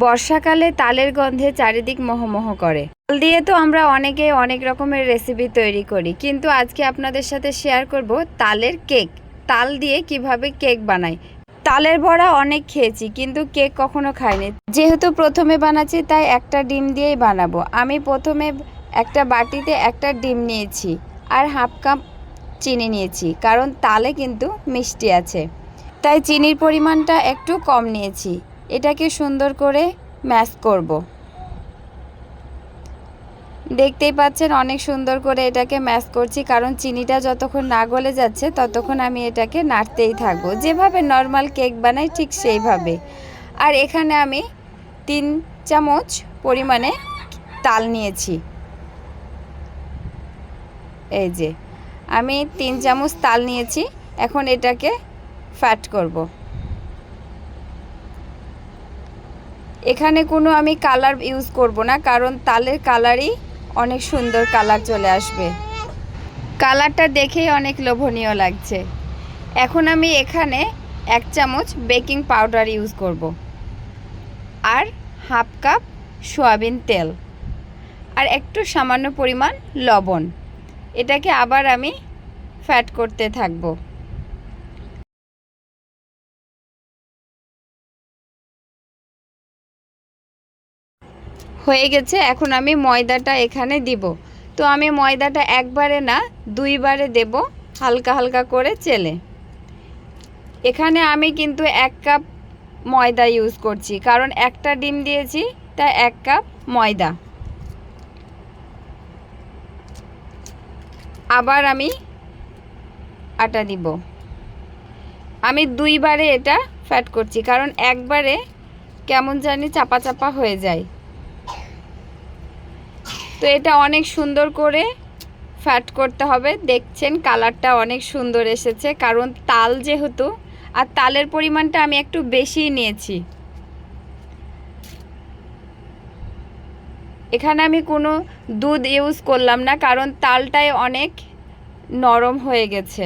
বর্ষাকালে তালের গন্ধে চারিদিক মোহমোহ করে। তাল দিয়ে তো আমরা অনেকে অনেক রকমের রেসিপি তৈরি করি, কিন্তু আজকে আপনাদের সাথে শেয়ার করব তালের কেক তাল দিয়ে কীভাবে কেক বানাই। তালের বড়া অনেক খেয়েছি, কিন্তু কেক কখনো খাইনি। যেহেতু প্রথমে বানাচ্ছি, তাই একটা ডিম দিয়েই বানাবো। আমি প্রথমে একটা বাটিতে একটা ডিম নিয়েছি আর হাফ কাপ চিনি নিয়েছি, কারণ তালে কিন্তু মিষ্টি আছে। তাই চিনির পরিমাণটা একটু কম নিয়েছি। এটাকে সুন্দর করে ম্যাশ করব। দেখতেই পাচ্ছেন অনেক সুন্দর করে এটাকে ম্যাশ করছি, কারণ চিনিটা যতক্ষণ না গলে যাচ্ছে ততক্ষণ আমি এটাকে নাড়তেই থাকব। যেভাবে নর্মাল কেক বানাই ঠিক সেইভাবে। আর এখানে আমি তিন চামচ পরিমাণে তাল নিয়েছি। এই যে, আমি তিন চামচ তাল নিয়েছি, এখন এটাকে ফ্যাট করব। এখানে কোনো আমি কালার ইউজ করব না, কারণ তালের কালারই অনেক সুন্দর কালার চলে আসবে। কালারটা দেখেই অনেক লোভনীয় লাগছে। এখন আমি এখানে এক চামচ বেকিং পাউডার ইউজ করব। আর হাফ কাপ সয়াবিন তেল। আর একটু সামান্য পরিমাণ লবণ। এটাকে আবার আমি ফ্যাট করতে থাকব। হয়ে গেছে, এখন আমি ময়দাটা এখানে দিব। তো আমি ময়দাটা একবারে না, দুইবারে দেব হালকা হালকা করে চেলে। এখানে আমি কিন্তু এক কাপ ময়দা ইউজ করছি, কারণ একটা ডিম দিয়েছি, তা এক কাপ ময়দা। আবার আমি আটা দিব। আমি দুইবারে এটা ফ্যাট করছি, কারণ একবারে কেমন জানি চাপা চাপা হয়ে যায়। তো এটা অনেক সুন্দর করে ফ্যাট করতে হবে। দেখছেন কালারটা অনেক সুন্দর এসেছে, কারণ তাল যেহেতু, আর তালের পরিমাণটা আমি একটু বেশি নিয়েছি। এখানে আমি কোনো দুধ ইউজ করলাম না, কারণ তালটাই অনেক নরম হয়ে গেছে।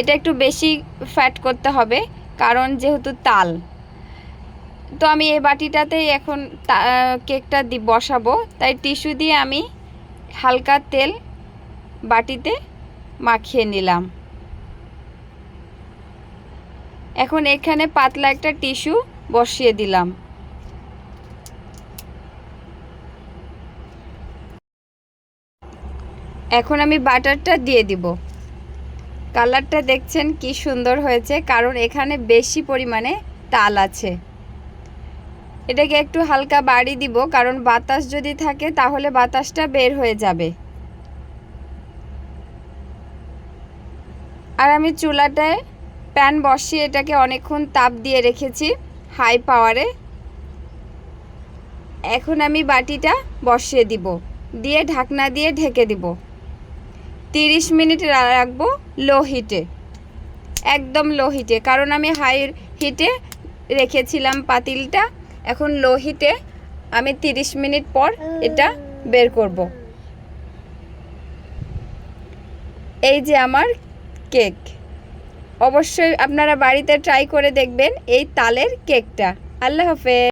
এটা একটু বেশি ফ্যাট করতে হবে, কারণ যেহেতু তাল। তো আমি এই বাটিটাতেই এখন কেকটা দি, বসাবো। তাই টিস্যু দিয়ে আমি হালকা তেল বাটিতে মাখিয়ে নিলাম। এখন এখানে পাতলা একটা টিস্যু বসিয়ে দিলাম। এখন আমি বাটারটা দিয়ে দিব। কালারটা দেখছেন কি সুন্দর হয়েছে, কারণ এখানে বেশি পরিমাণে তাল আছে। এটাকে একটু হালকা বাড়ি দিব, কারণ বাতাস যদি থাকে তাহলে বাতাসটা বের হয়ে যাবে। আর আমি চুলাটায় প্যান বসিয়ে এটাকে অনেকক্ষণ তাপ দিয়ে রেখেছি, হাই পাওয়ারে। এখন আমি বাটিটা বসিয়ে দিব, দিয়ে ঢাকনা দিয়ে ঢেকে দিব। তিরিশ মিনিট রাখব লো হিটে একদম লো হিটে কারণ আমি হাই হিটে রেখেছিলাম পাতিলটা। এখন লো হিটে আমি তিরিশ মিনিট পর এটা বের করব। এই যে আমার কেক। অবশ্যই আপনারা বাড়িতে ট্রাই করে দেখবেন এই তালের কেকটা। আল্লাহ হাফেজ।